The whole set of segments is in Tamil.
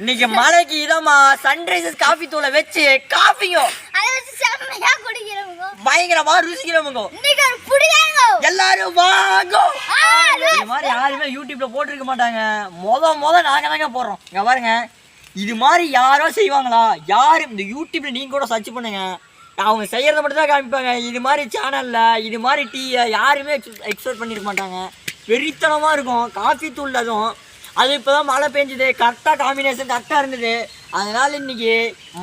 இன்னைக்கு மழைக்கு இதமா சன்ரைசஸ் காஃபி தூளை வச்சு காஃபியும் செம்மையா குடிக்கிறவங்க. பயங்கரமா ருசிக்கிறவங்க. இன்னைக்கு ஒரு புடிதாங்க. எல்லாரும் வாங்கோ. இது மாதிரி யாருமே யூடியூப்ல போட்டிருக்க மாட்டாங்க. முத முத நாங்க தாங்க போடுறோம் இங்க பாருங்க. இது மாதிரி யாரோ செய்வாங்களா? யாரு? இந்த யூடியூப்ல நீங்க கூட சர்ச் பண்ணுங்க. அவங்க செய்யறத மட்டும் தான் காமிப்பாங்க. இது மாதிரி சேனல்ல இது மாதிரி டீயை யாருமே எக்ஸ்பெக்ட் பண்ணிருக்க மாட்டாங்க. வெறித்தனமா இருக்கும். காஃபி தூள் அதுவும் அது இப்போதான் மழை பெஞ்சுது. கரெக்டாக காம்பினேஷன் கரெக்டாக இருந்தது. அதனால இன்னைக்கு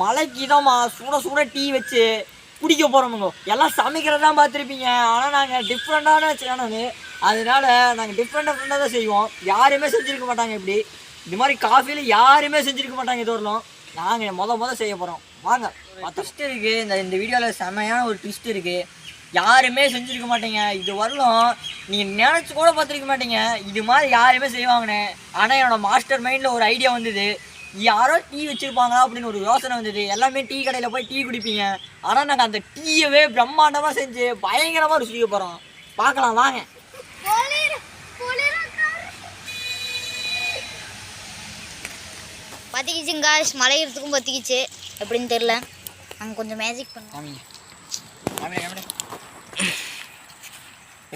மழைக்கு இதமா சுட சுட டீ வச்சு குடிக்க போகிறோமுங்க எல்லாம் சமைக்கிறதா பார்த்துருப்பீங்க. ஆனால் நாங்கள் டிஃப்ரெண்ட்டான சேனல் அதனால நாங்கள் டிஃப்ரெண்ட் டிஃப்ரெண்ட்டாக தான் செய்வோம். யாருமே செஞ்சுருக்க மாட்டாங்க இப்படி. இது மாதிரி காஃபியில் யாருமே செஞ்சுருக்க மாட்டாங்க இது வரலாம். நாங்கள் முத முத செய்ய போகிறோம் வாங்க ட்விஸ்ட் இருக்குது இந்த இந்த வீடியோவில் செமையான ஒரு ட்விஸ்ட் இருக்குது யாருமே செஞ்சுருக்க மாட்டீங்க. இது வரலாம் நீங்கள் நினச்சி கூட பார்த்துருக்க மாட்டீங்க. இது மாதிரி யாருமே செய்வாங்கன்னு. ஆனால் என்னோட மாஸ்டர் மைண்டில் ஒரு ஐடியா வந்தது. யாரோ டீ வச்சுருப்பாங்க அப்படின்னு ஒரு யோசனை வந்தது. எல்லாமே டீ கடையில் போய் டீ குடிப்பீங்க. ஆனால் நாங்கள் அந்த டீயவே பிரம்மாண்டமாக செஞ்சு பயங்கரமாக ருசிக்க போகிறோம் பார்க்கலாம் வாங்க. பத்திக்கிச்சுங்க மலையிறதுக்கும் பத்திக்கிச்சு எப்படின்னு தெரில நாங்கள் கொஞ்சம் மேஜிக் பண்ணோம்.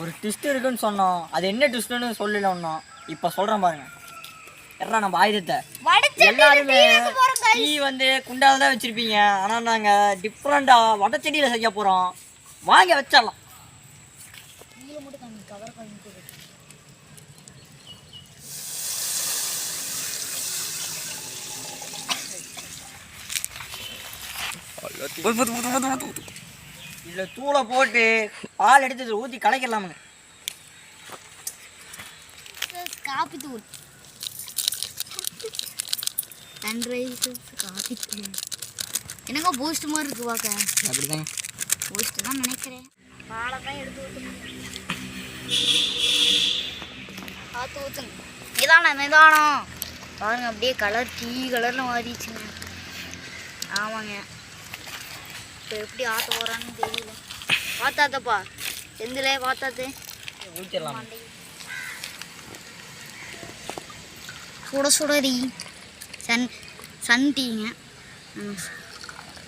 ஒரு ட்விஸ்ட் இருக்குன்னு சொன்னோம். அது என்ன ட்விஸ்ட்னு சொல்லல ஒன்றும் இப்போ சொல்கிறேன் பாருங்க. எட்ரா நம்ம ஆயுதத்தை. எல்லாருமே டீ வந்து குண்டால தான் வச்சிருப்பீங்க. ஆனால் நாங்கள் டிஃப்ரெண்டாக வடச்செடியில் செய்ய போகிறோம் வாங்க வச்சிடலாம். இதில் தூளை போட்டு பால் எடுத்து இதில் ஊற்றி கலக்கிடலாமுங்க. காப்பி தூள். சன்ரைஸ் காப்பி தூள். என்னங்க பூஸ்ட் மாதிரி இருக்கு பார்க்க அப்படிதாங்க. பூஸ்ட் தான் நினைக்கிறேன். பாலை தான் எடுத்து ஊற்றுங்க பார்த்து ஊற்றுங்க நிதானம் நிதானம். பாருங்க அப்படியே கலர் டீ கலரில் மாறிடுச்சுங்க. ஆமாங்க. இப்போ எப்படி ஆட்ட போகிறான்னு தெரியல. பார்த்தாத்தப்பா செந்திலே பார்த்தாத்தே ஊற்றிடலாம் சுட சுட tea. Sun Sun டீங்க.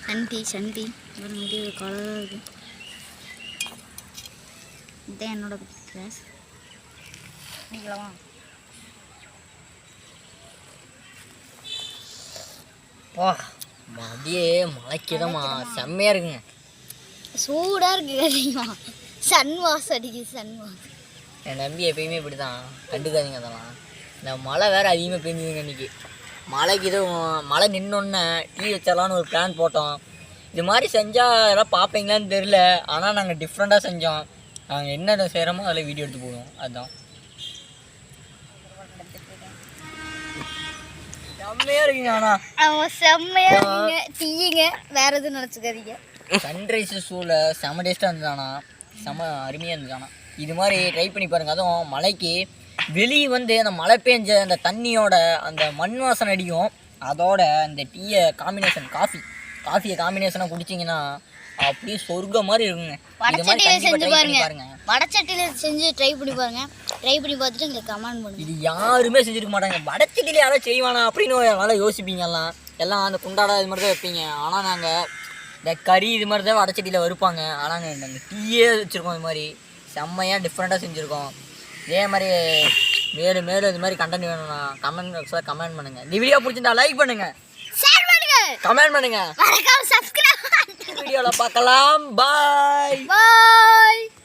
Sun tea sun tea. அப்படியே ஒரு கலராக இருக்கு. இதுதான் என்னோட கிளாஸ் நீங்களா வா அப்படியே மலைக்கிதமா செம்மையாக இருக்குங்க. சூடாக இருக்கு அதிகமாக சன் வாசம் அடிக்குது சன் வாசம் என் நம்பி எப்பயுமே இப்படி தான் கண்டுக்காதீங்க அதெல்லாம். இந்த மழை வேறு அதிகமாக பெஞ்சுதுங்க இன்னைக்கு. மழைக்கு இதுவும் மழை நின்னொன்னே டீ வச்சிடலான்னு ஒரு பிளான் போட்டோம். இது மாதிரி செஞ்சால் எல்லாம் பார்ப்பீங்களான்னு தெரில ஆனால் நாங்கள் டிஃப்ரெண்ட்டாக செஞ்சோம். நாங்கள் என்ன செய்கிறோமோ அதில் வீடியோ எடுத்து போடுவோம். அதுதான் செம்மையாக இருக்குங்க ஆனால் அவன் செம்மையாக இருக்குங்க. டீயுங்க வேற எதுவும் நினச்சிக்காதீங்க. சன்ரைஸ் ஷூவில் செம டேஸ்ட்டாக இருந்ததாண்ணா செம அருமையாக இருந்ததாண்ணா இது மாதிரி ட்ரை பண்ணி பாருங்கள் அதுவும் மழைக்கு வெளியே வந்து அந்த மழை பெஞ்ச அந்த தண்ணியோட அந்த மண் வாசனை அடிக்கும். அதோட அந்த டீயை காம்பினேஷன் காஃபி காஃபியை காம்பினேஷனாக குடிச்சிங்கன்னா அப்படியே சொர்க்கம் மாதிரி இருக்குங்க. வடச்சட்டியில் செஞ்சு பாருங்க. வடச்சட்டியில் செஞ்சு ட்ரை பண்ணி பாருங்க. ட்ரை பண்ணி பார்த்துட்டு எங்களுக்கு கமெண்ட் பண்ணுங்க. இது யாருமே செஞ்சிருக்க மாட்டாங்க. வடச்சட்டியில் யாரோ செய்வானா அப்படின்னு நல்லா யோசிப்பீங்க எல்லாம். எல்லாம் அந்த குண்டாடா இது மாதிரி தான் வைப்பீங்க. ஆனால் நாங்கள் இந்த கறி இது மாதிரி தான் வடச்சட்டியில் வறுப்பாங்க. ஆனால் நாங்கள் டீயே வச்சுருக்கோம் இது மாதிரி. செம்மையாக டிஃப்ரெண்ட்டாக செஞ்சுருக்கோம். இதே மாதிரி மேலும் மேலும் இது மாதிரி கண்டென்ட் வேணும்னா கமெண்ட் பாக்ஸில் கமெண்ட் பண்ணுங்கள் இந்த வீடியோ பிடிச்சிருந்தா லைக் பண்ணுங்கள் கமெண்ட் பண்ணுங்கள் மறக்காம subscribe video lapak kelam. Bye. Bye.